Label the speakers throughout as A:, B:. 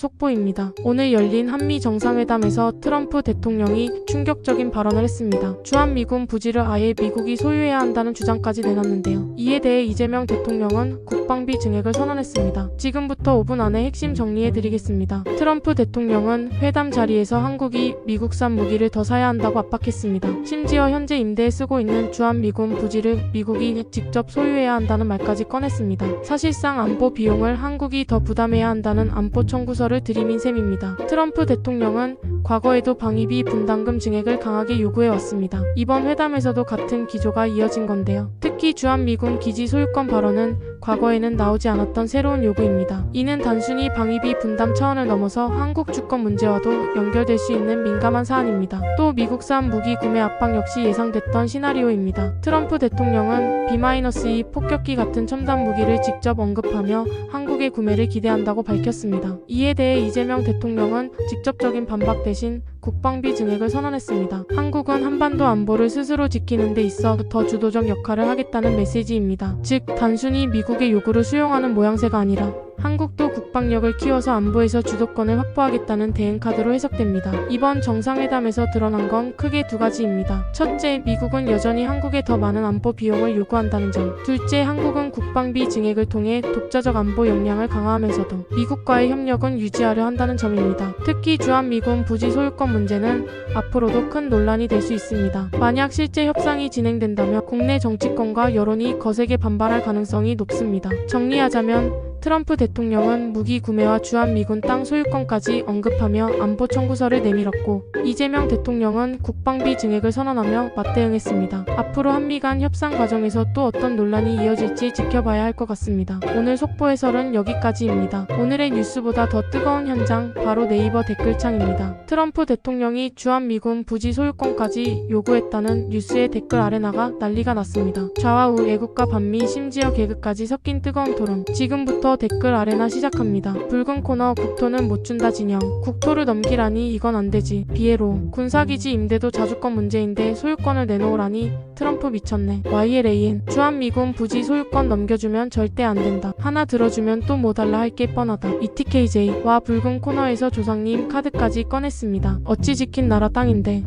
A: 속보입니다. 오늘 열린 한미 정상회담에서 트럼프 대통령이 충격적인 발언을 했습니다. 주한미군 부지를 아예 미국이 소유해야 한다는 주장까지 내놨는데요. 이에 대해 이재명 대통령은 국방비 증액을 선언했습니다. 지금부터 5분 안에 핵심 정리해드리겠습니다. 트럼프 대통령은 회담 자리에서 한국이 미국산 무기를 더 사야 한다고 압박했습니다. 심지어 현재 임대에 쓰고 있는 주한미군 부지를 미국이 직접 소유해야 한다는 말까지 꺼냈습니다. 사실상 안보 비용을 한국이 더 부담해야 한다는 안보 청구서를 들이민 셈입니다. 트럼프 대통령은 과거에도 방위비 분담금 증액을 강하게 요구해 왔습니다. 이번 회담에서도 같은 기조가 이어진 건데요. 특히 주한미군 기지 소유권 발언은 과거에는 나오지 않았던 새로운 요구입니다. 이는 단순히 방위비 분담 차원을 넘어서 한국 주권 문제와도 연결될 수 있는 민감한 사안입니다. 또 미국산 무기 구매 압박 역시 예상됐던 시나리오입니다. 트럼프 대통령은 B-2 폭격기 같은 첨단 무기를 직접 언급하며 한국의 구매를 기대한다고 밝혔습니다. 이에 대해 이재명 대통령은 직접적인 반박 대신 국방비 증액을 선언했습니다. 한국은 한반도 안보를 스스로 지키는 데 있어 더 주도적 역할을 하겠다는 메시지입니다. 즉, 단순히 미국의 요구를 수용하는 모양새가 아니라 한국도 국방력을 키워서 안보에서 주도권을 확보하겠다는 대응카드로 해석됩니다. 이번 정상회담에서 드러난 건 크게 두 가지입니다. 첫째, 미국은 여전히 한국에 더 많은 안보 비용을 요구한다는 점. 둘째, 한국은 국방비 증액을 통해 독자적 안보 역량을 강화하면서도 미국과의 협력은 유지하려 한다는 점입니다. 특히 주한미군 부지 소유권 문제는 앞으로도 큰 논란이 될 수 있습니다. 만약 실제 협상이 진행된다면 국내 정치권과 여론이 거세게 반발할 가능성이 높습니다. 정리하자면 트럼프 대통령은 무기 구매와 주한미군 땅 소유권까지 언급하며 안보 청구서를 내밀었고 이재명 대통령은 국방비 증액을 선언하며 맞대응했습니다. 앞으로 한미 간 협상 과정에서 또 어떤 논란이 이어질지 지켜봐야 할 것 같습니다. 오늘 속보 해설은 여기까지입니다. 오늘의 뉴스보다 더 뜨거운 현장 바로 네이버 댓글창입니다. 트럼프 대통령이 주한미군 부지 소유권까지 요구했다는 뉴스의 댓글 아레나가 난리가 났습니다. 좌와 우 애국과 반미 심지어 개그까지 섞인 뜨거운 토론. 지금부터 댓글 아레나 시작합니다. 붉은 코너 국토는 못 준다 진영. 국토를 넘기라니 이건 안 되지. 비에로. 군사기지 임대도 자주권 문제인데 소유권을 내놓으라니 트럼프 미쳤네. YLAN. 주한미군 부지 소유권 넘겨주면 절대 안 된다. 하나 들어주면 또 뭐 달라 할 게 뻔하다. ETKJ. 와 붉은 코너에서 조상님 카드까지 꺼냈습니다. 어찌 지킨 나라 땅인데.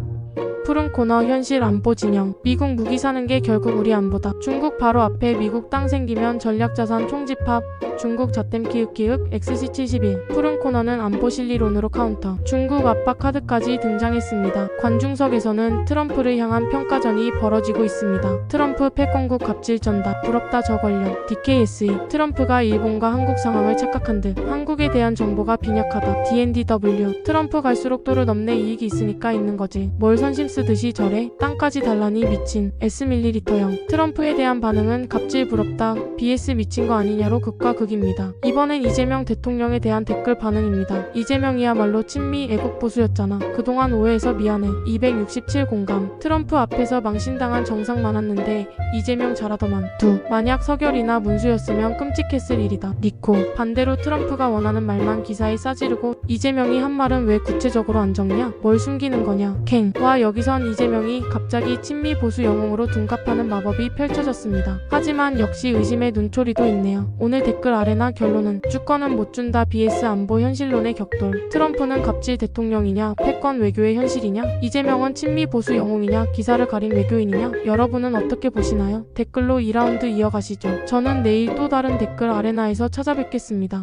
A: 푸른 코너 현실 안보 진영. 미국 무기 사는 게 결국 우리 안보다. 중국 바로 앞에 미국 땅 생기면 전략자산 총집합. 중국 저댐 키읔키읔 XC71 푸른 코너는 안보 실리론으로 카운터. 중국 압박 카드까지 등장했습니다. 관중석에서는 트럼프를 향한 평가전이 벌어지고 있습니다. 트럼프 패권국 갑질 전다. 부럽다 저 권력 DKSE 트럼프가 일본과 한국 상황을 착각한 듯. 한국에 대한 정보가 빈약하다. DNDW 트럼프 갈수록 도를 넘네 이익이 있으니까 있는 거지. 뭘 선심 쓰듯이 저래 땅까지 달라니 미친 S밀리리터형 트럼프에 대한 반응은 갑질 부럽다 BS 미친 거 아니냐로 극과 극입니다. 이번엔 이재명 대통령에 대한 댓글 반응입니다. 이재명이야말로 친미 애국 보수였잖아. 그동안 오해해서 미안해. 267 공감. 트럼프 앞에서 망신당한 정상 많았는데 이재명 잘하더만. 두. 만약 서결이나 문수였으면 끔찍했을 일이다. 니코. 반대로 트럼프가 원하는 말만 기사에 싸지르고 이재명이 한 말은 왜 구체적으로 안 적냐? 뭘 숨기는 거냐? 캥. 와 여기 선 이재명이 갑자기 친미 보수 영웅으로 둔갑하는 마법이 펼쳐졌습니다. 하지만 역시 의심의 눈초리도 있네요. 오늘 댓글 아래나 결론은 주권은 못 준다 BS 안보 현실론의 격돌. 트럼프는 갑질 대통령이냐? 패권 외교의 현실이냐? 이재명은 친미 보수 영웅이냐? 기사를 가린 외교인이냐? 여러분은 어떻게 보시나요? 댓글로 2라운드 이어가시죠. 저는 내일 또 다른 댓글 아레나에서 찾아뵙겠습니다.